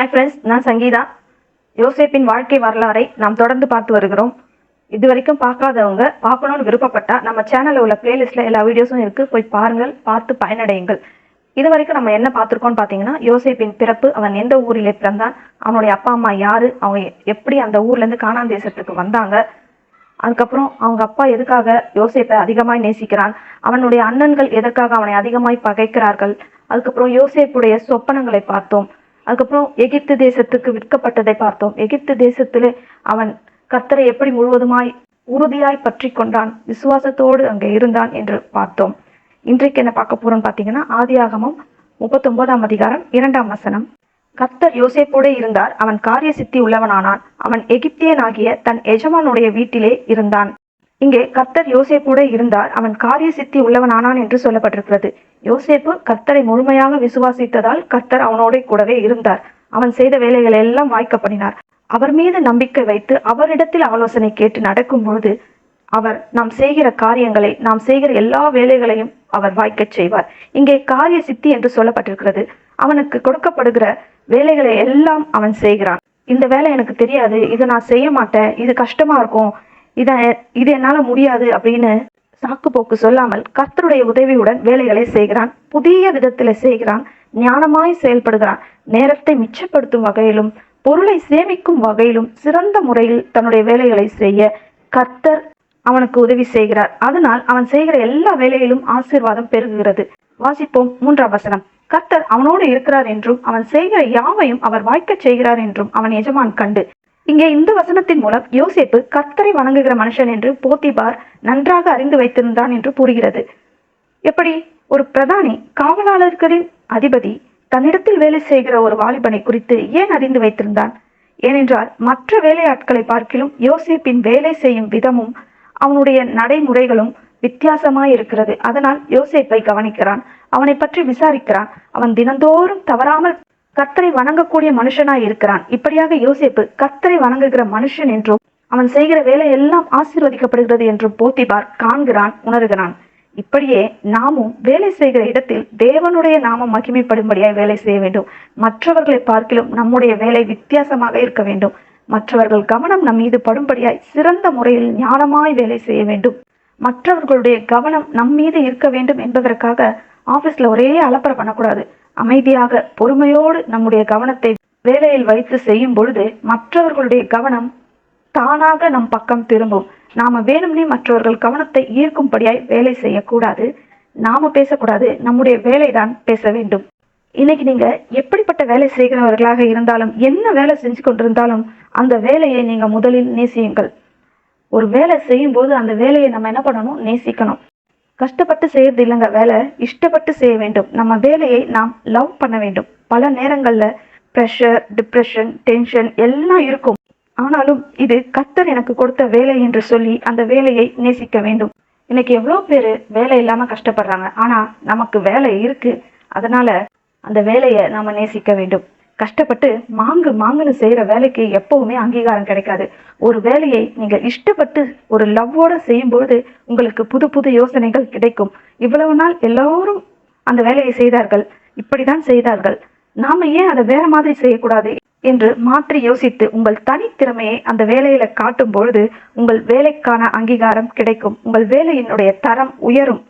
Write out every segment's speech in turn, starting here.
Hi friends நான் சங்கீதா. யோசேப்பின் வாழ்க்கை வரலாறை நாம் தொடர்ந்து பார்த்து வருகிறோம். இது வரைக்கும் பார்க்காதவங்க பார்க்கணும்னு விருப்பப்பட்டா நம்ம சேனல்ல உள்ள பிளேலிஸ்ட்டில் எல்லா வீடியோஸும் இருக்கு. போய் பாருங்கள் பார்த்து பயனடையுங்கள். இது வரைக்கும் நம்ம என்ன பார்த்துருக்கோம்னு பார்த்தீங்கன்னா யோசேப்பின் பிறப்பு அவன் எந்த ஊரிலே பிறந்தான் அவனுடைய அப்பா அம்மா யாரு அவங்க எப்படி அந்த ஊர்ல இருந்து தேசத்துக்கு வந்தாங்க அதுக்கப்புறம் அவங்க அப்பா எதுக்காக யோசேப்பை அதிகமாய் நேசிக்கிறான் அவனுடைய அண்ணன்கள் எதற்காக அவனை அதிகமாய் பகைக்கிறார்கள் அதுக்கப்புறம் யோசேப்புடைய சொப்பனங்களை பார்த்தோம். அதுக்கப்புறம் எகிப்து தேசத்துக்கு விற்கப்பட்டதை பார்த்தோம். எகிப்து தேசத்திலே அவன் கர்த்தரை எப்படி முழுவதுமாய் உறுதியாய் பற்றி கொண்டான் விசுவாசத்தோடு அங்கே இருந்தான் என்று பார்த்தோம். இன்றைக்கு என்ன பார்க்க போறோம்னு பார்த்தீங்கன்னா ஆதியாகமம் முப்பத்தொன்பதாம் அதிகாரம் இரண்டாம் வசனம். கர்த்தர் யோசேப்போடே இருந்தார் அவன் காரிய சித்தி உள்ளவனானான். அவன் எகிப்தியனாகிய தன் எஜமானுடைய வீட்டிலே இருந்தான். இங்கே கர்த்தர் யோசேப்போட இருந்தார் அவன் காரிய சித்தி உள்ளவனானான் என்று சொல்லப்பட்டிருக்கிறது. யோசேப்பு கர்த்தரை முழுமையாக விசுவாசித்ததால் கர்த்தர் அவனோட கூடவே இருந்தார். அவன் செய்த வேலைகளை எல்லாம் வாய்க்க பண்ணினார். அவர் மீது நம்பிக்கை வைத்து அவரிடத்தில் ஆலோசனை கேட்டு நடக்கும் பொழுது அவர் நாம் செய்கிற காரியங்களை நாம் செய்கிற எல்லா வேலைகளையும் அவர் வாய்க்கச் செய்வார். இங்கே காரிய சித்தி என்று சொல்லப்பட்டிருக்கிறது. அவனுக்கு கொடுக்கப்படுகிற வேலைகளை எல்லாம் அவன் செய்கிறான். இந்த வேலை எனக்கு தெரியாது. இதை நான் செய்ய மாட்டேன். இது கஷ்டமா இருக்கும். இத இது என்னால முடியாது அப்படின்னு சாக்கு போக்கு சொல்லாமல் கர்த்தருடைய உதவியுடன் வேலைகளை செய்கிறான். புதிய விதத்தில் செய்கிறான். ஞானமாய் செயல்படுகிறான். நேரத்தை மிச்சப்படுத்தும் வகையிலும் பொருளை சேமிக்கும் வகையிலும் சிறந்த முறையில் தன்னுடைய வேலைகளை செய்ய கர்த்தர் அவனுக்கு உதவி செய்கிறார். அதனால் அவன் செய்கிற எல்லா வேலையிலும் ஆசீர்வாதம் பெருகுகிறது. வாசிப்போம் மூன்றாம் வசனம். கர்த்தர் அவனோடு இருக்கிறார் என்றும் அவன் செய்கிற யாவையும் அவர் வாய்க்க செய்கிறார் என்றும் அவன் எஜமான் கண்டு. இங்கே இந்த வசனத்தின் மூலம் யோசேப்பு கர்த்தரை வணங்குகிற மனுஷன் என்று போத்திபார் நன்றாக அறிந்து வைத்திருந்தான் என்று கூறுகிறது. எப்படி? ஒரு பிரதானி காவலாளர்களின் அதிபதி தன்னிடத்தில் வேலை செய்கிற ஒரு வாலிபனை குறித்து ஏன் அறிந்து வைத்திருந்தான்? ஏனென்றால் மற்ற வேலையாட்களை பார்க்கிலும் யோசேப்பின் வேலை செய்யும் விதமும் அவனுடைய நடைமுறைகளும் வித்தியாசமாய் இருக்கிறது. அதனால் யோசேப்பை கவனிக்கிறான். அவனை பற்றி விசாரிக்கிறான். அவன் தினந்தோறும் தவறாமல் கர்த்தரை வணங்கக்கூடிய மனுஷனாய் இருக்கிறான். இப்படியாக யோசிப்பு கத்தரை வணங்குகிற மனுஷன் என்றும் அவன் செய்கிற வேலை எல்லாம் ஆசீர்வதிக்கப்படுகிறது என்றும் போத்திபார் காண்கிறான் உணர்கிறான். இப்படியே நாமும் வேலை செய்கிற இடத்தில் தேவனுடைய நாமம் மகிமைப்படும்படியாய் வேலை செய்ய வேண்டும். மற்றவர்களை பார்க்கிலும் நம்முடைய வேலை வித்தியாசமாக இருக்க வேண்டும். மற்றவர்கள் கவனம் நம் மீது படும்படியாய் சிறந்த முறையில் ஞானமாய் வேலை செய்ய வேண்டும். மற்றவர்களுடைய கவனம் நம் மீது இருக்க வேண்டும் என்பதற்காக ஆபீஸ்ல ஒரே அலப்பறை பண்ணக்கூடாது. அமைதியாக பொறுமையோடு நம்முடைய கவனத்தை வேலையில் வைத்து செய்யும் பொழுது மற்றவர்களுடைய கவனம் தானாக நம் பக்கம் திரும்பும். நாம வேணும்னே மற்றவர்கள் கவனத்தை ஈர்க்கும்படியாய் வேலை செய்யக்கூடாது. நாம பேசக்கூடாது. நம்முடைய வேலைதான் பேச வேண்டும். இன்னைக்கு நீங்க எப்படிப்பட்ட வேலை செய்கிறவர்களாக இருந்தாலும் என்ன வேலை செஞ்சு கொண்டிருந்தாலும் அந்த வேலையை நீங்க முதலில் நேசியுங்கள். ஒரு வேலை செய்யும் போது அந்த வேலையை நம்ம என்ன பண்ணணும்? நேசிக்கணும். கஷ்டப்பட்டு செய்யறது இல்லைங்க வேலை. இஷ்டப்பட்டு செய்ய வேண்டும். நம்ம வேலையை நாம் லவ் பண்ண வேண்டும். பல நேரங்கள்ல ப்ரெஷர் டிப்ரெஷன் டென்ஷன் எல்லாம் இருக்கும். ஆனாலும் இது கத்தர் எனக்கு கொடுத்த வேலை என்று சொல்லி அந்த வேலையை நேசிக்க வேண்டும். இன்னைக்கு எவ்வளோ பேர் வேலை இல்லாம கஷ்டப்படுறாங்க. ஆனா நமக்கு வேலை இருக்கு. அதனால அந்த வேலையை நாம நேசிக்க வேண்டும். கஷ்டப்பட்டு மாங்கு மாங்குன்னு செய்யற வேலைக்கு எப்பவுமே அங்கீகாரம் கிடைக்காது. ஒரு வேலையை நீங்க இஷ்டப்பட்டு ஒரு லவ்வோட செய்யும்பொழுது உங்களுக்கு புது புது யோசனைகள் கிடைக்கும். இவ்வளவு நாள் எல்லோரும் அந்த வேலையை செய்தார்கள். இப்படிதான் செய்தார்கள். நாம ஏன் அதை வேற மாதிரி செய்யக்கூடாது என்று மாற்றி யோசித்து உங்கள் தனித்திறமையை அந்த வேலையில காட்டும் பொழுது உங்கள் வேலைக்கான அங்கீகாரம் கிடைக்கும். உங்கள் வேலையினுடைய தரம் உயரும்.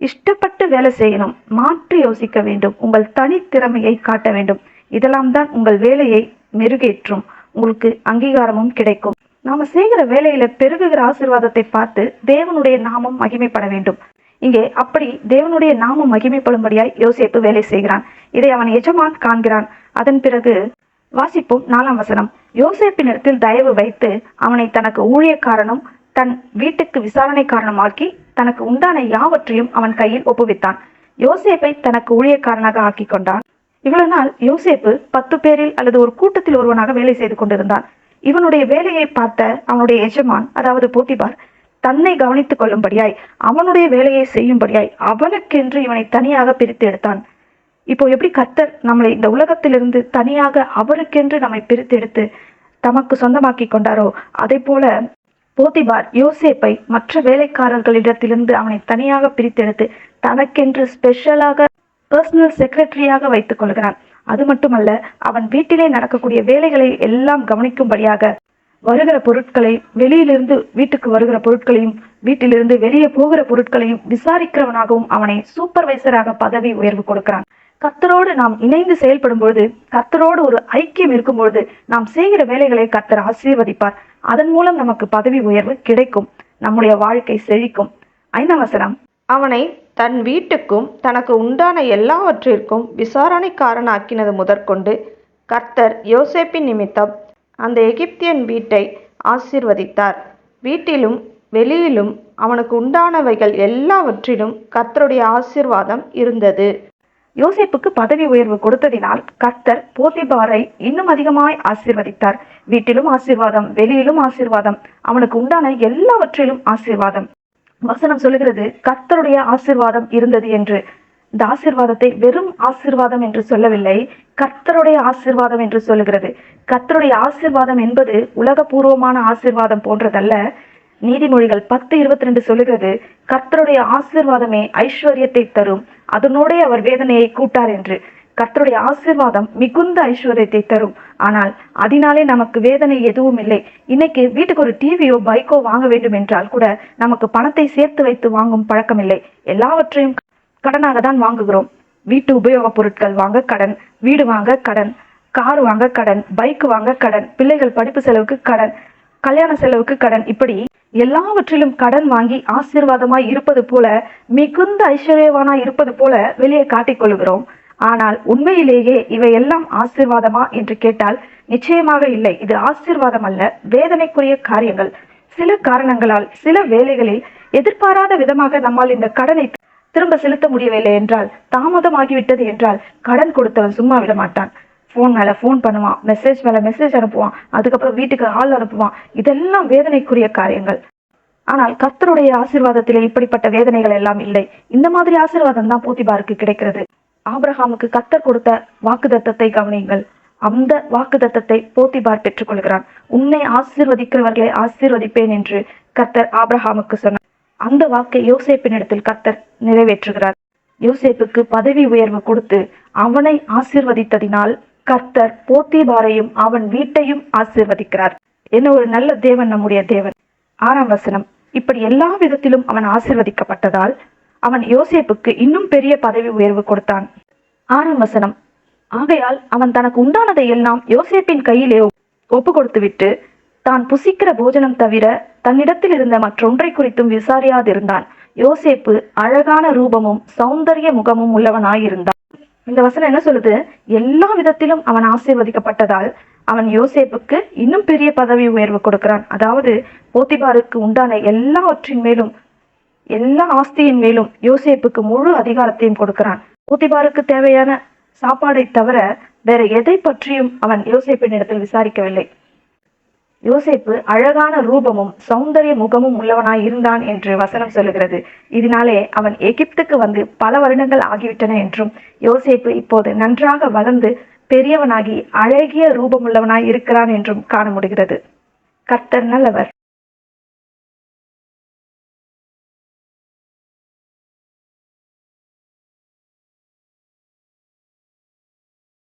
இஷ்டப்பட்டு வேலை செய்யணும். மாற்றி யோசிக்க வேண்டும். உங்கள் தனித்திறமையை காட்ட வேண்டும். இதெல்லாம் தான் உங்கள் வேலையை மெருகேற்றும். உங்களுக்கு அங்கீகாரமும் கிடைக்கும். நாம செய்கிற வேலையில பெருகுகிற ஆசீர்வாதத்தை பார்த்து தேவனுடைய நாமம் மகிமைப்பட வேண்டும். இங்கே அப்படி தேவனுடைய நாமம் மகிமைப்படும்படியாய் யோசேப்பு வேலை செய்கிறான். இதை அவன் எஜமான் காண்கிறான். அதன் பிறகு வாசிப்போம் நாலாம் வசனம். யோசேப்பினிடத்தில் தயவு வைத்து அவனை தனக்கு ஊழியக்காரனும் தன் வீட்டுக்கு விசாரணை காரணமாக்கி தனக்கு உண்டான யாவற்றையும் அவன் கையில் ஒப்புவித்தான். யோசேப்பை தனக்கு ஊழியக்காரனாக ஆக்கி கொண்டான் இவ்வளவு நாள் யோசேப்பு பத்து பேரில் அல்லது ஒரு கூட்டத்தில் ஒருவனாக வேலை செய்து கொண்டிருந்தான். இவனுடைய வேலையை பார்த்த அவனுடைய எஜமான் அதாவது போட்டிபார் தன்னை கவனித்துக் கொள்ளும்படியாய் அவனுடைய வேலையை செய்யும்படியாய் அவனுக்கென்று இவனை தனியாக பிரித்து எடுத்தான். இப்போ எப்படி கர்த்தர் நம்மளை இந்த உலகத்திலிருந்து தனியாக அவருக்கென்று நம்மை பிரித்து எடுத்து தமக்கு சொந்தமாக்கி கொண்டாரோ அதே போல போதிபார் யோசேப்பை மற்ற வேலைக்காரர்களிடத்திலிருந்து அவனை தனியாக பிரித்தெடுத்து தனக்கென்று ஸ்பெஷலாக பர்சனல் செக்ரட்டரியாக வைத்துக் கொள்கிறான். அது மட்டுமல்ல அவன் வீட்டிலே நடக்கக்கூடிய வேலைகளை எல்லாம் கவனிக்கும்படியாக வருகிற பொருட்களை வெளியிலிருந்து வீட்டுக்கு வருகிற பொருட்களையும் வீட்டிலிருந்து வெளியே போகிற பொருட்களையும் விசாரிக்கிறவனாகவும் அவனை சூப்பர்வைசராக பதவி உயர்வு கொடுக்கிறான். கத்தரோடு நாம் இணைந்து செயல்படும் பொழுது கத்தரோடு ஒரு ஐக்கியம் இருக்கும் பொழுது நாம் செய்கிற வேலைகளை கத்தர் ஆசீர்வதிப்பார். அதன் மூலம் நமக்கு பதவி உயர்வு கிடைக்கும். நம்முடைய வாழ்க்கை செழிக்கும். ஐந்தாம் வசனம். அவனை தன் வீட்டுக்கும் தனக்கு உண்டான எல்லாவற்றிற்கும் விசாரணைக்காரனாக்கினது முதற்கொண்டு கர்த்தர் யோசேப்பின் நிமித்தம் அந்த எகிப்தியன் வீட்டை ஆசீர்வதித்தார். வீட்டிலும் வெளியிலும் அவனுக்கு உண்டானவைகள் எல்லாவற்றிலும் கர்த்தருடைய ஆசீர்வாதம் இருந்தது. யோசேப்புக்கு பதவி உயர்வு கொடுத்ததினால் கர்த்தர் போத்திபாரை இன்னும் அதிகமாய் ஆசிர்வதித்தார். வீட்டிலும் ஆசிர்வாதம் வெளியிலும் ஆசீர்வாதம் அவனுக்கு உண்டான எல்லாவற்றிலும் ஆசீர்வாதம். வசனம் சொல்லுகிறது கர்த்தருடைய ஆசீர்வாதம் இருந்தது என்று. இந்த ஆசிர்வாதத்தை வெறும் ஆசீர்வாதம் என்று சொல்லவில்லை கர்த்தருடைய ஆசீர்வாதம் என்று சொல்லுகிறது. கர்த்தருடைய ஆசீர்வாதம் என்பது உலகபூர்வமான ஆசிர்வாதம் போன்றதல்ல. நீதிமொழிகள் பத்து இருபத்தி ரெண்டு சொல்லுகிறது கர்த்தருடைய ஆசீர்வாதமே ஐஸ்வர்யத்தை தரும். அதனோடே அவர் வேதனையை கூட்டார் என்று. கர்த்தருடைய ஆசிர்வாதம் மிகுந்த ஐஸ்வர்யத்தை தரும். ஆனால் அதனாலே நமக்கு வேதனை எதுவும் இல்லை. இன்னைக்கு வீட்டுக்கு ஒரு டிவியோ பைக்கோ வாங்க வேண்டும் என்றால் கூட நமக்கு பணத்தை சேர்த்து வைத்து வாங்கும் பழக்கம் இல்லை. எல்லாவற்றையும் கடனாக தான் வாங்குகிறோம். வீட்டு உபயோகப் பொருட்கள் வாங்க கடன் வீடு வாங்க கடன் கார் வாங்க கடன் பைக் வாங்க கடன் பிள்ளைகள் படிப்பு செலவுக்கு கடன் கல்யாண செலவுக்கு கடன். இப்படி எல்லாவற்றிலும் கடன் வாங்கி ஆசீர்வாதமாய் இருப்பது போல மிகுந்த ஐஸ்வர்யவானாய் இருப்பது போல வெளியே காட்டிக் கொள்கிறோம். ஆனால் உண்மையிலேயே இவையெல்லாம் ஆசீர்வாதமா என்று கேட்டால் நிச்சயமாக இல்லை. இது ஆசீர்வாதம் அல்ல வேதனைக்குரிய காரியங்கள். சில காரணங்களால் சில வேலைகளில் எதிர்பாராத விதமாக நம்மால் இந்த கடனை திரும்ப செலுத்த முடியவில்லை என்றால் தாமதமாகிவிட்டது என்றால் கடன் கொடுத்தவன் சும்மா விட மாட்டான். ஃபோன் மேல ஃபோன் பண்ணுவான் மெசேஜ் மேல மெசேஜ் அனுப்புவான் அதுக்கப்புறம் வீட்டுக்கு ஆள் அனுப்புவான். இதெல்லாம் வேதனைக்குரிய காரியங்கள். ஆனால் கர்த்தருடைய ஆசிர்வாதத்திலே இப்படிப்பட்ட வேதனைகள் எல்லாம் இல்லை. இந்த மாதிரி ஆசீர்வாதம் தான் போத்திபாருக்கு கிடைக்கிறது. ஆபிரஹாமுக்கு கர்த்தர் கொடுத்த வாக்குதத்தத்தை கவனியுங்கள். அந்த வாக்குதத்தத்தை போத்திபார் பெற்றுக்கொள்கிறான் உன்னை ஆசீர்வதிக்கிறவர்களை ஆசீர்வதிப்பேன் என்று கர்த்தர் ஆபிரகாமுக்கு சொன்னார். அந்த வாக்கை யோசேப்பினிடத்தில் கர்த்தர் நிறைவேற்றுகிறார். யோசேப்புக்கு பதவி உயர்வு கொடுத்து அவனை ஆசீர்வதித்ததினால் கர்த்தர் போத்திபாரையும் அவன் வீட்டையும் ஆசீர்வதிக்கிறார். என்ன ஒரு நல்ல தேவன் நம்முடைய தேவன். ஆறாம் வசனம் இப்படி எல்லா விதத்திலும் அவன் ஆசீர்வதிக்கப்பட்டதால் அவன் யோசேப்புக்கு இன்னும் பெரிய பதவி உயர்வு கொடுத்தான். ஆறாம் வசனம். ஆகையால் அவன் தனக்கு உண்டானதை எல்லாம் யோசேப்பின் கையிலே ஒப்பு கொடுத்துவிட்டு தான் புசிக்கிற போஜனம் தவிர தன்னிடத்தில் இருந்த மற்றொன்றை குறித்தும் விசாரியாதிருந்தான். யோசேப்பு அழகான ரூபமும் சௌந்தரிய முகமும் உள்ளவனாயிருந்தான். இந்த வசனம் என்ன சொல்லுது? எல்லா விதத்திலும் அவன் ஆசீர்வதிக்கப்பட்டதால் அவன் யோசேப்புக்கு இன்னும் பெரிய பதவி உயர்வு கொடுக்கிறான். அதாவது போத்திபாருக்கு உண்டான எல்லாவற்றின் மேலும் எல்லா ஆஸ்தியின் மேலும் யோசேப்புக்கு முழு அதிகாரத்தையும் கொடுக்கிறான். போத்திபாருக்கு தேவையான சாப்பாடை தவிர வேற எதை பற்றியும் அவன் யோசேப்பின் இடத்தில் விசாரிக்கவில்லை. யோசேப்பு அழகான ரூபமும் சௌந்தரிய முகமும் உள்ளவனாய் இருந்தான் என்று வசனம் சொல்லுகிறது. இதனாலே அவன் எகிப்துக்கு வந்து பல வருடங்கள் ஆகிவிட்டன என்றும் யோசேப்பு இப்போது நன்றாக வளர்ந்து பெரியவனாகி அழகிய ரூபமுள்ளவனாய் இருக்கிறான் என்றும் காண முடிகிறது. கர்த்தர் நல்லவர்.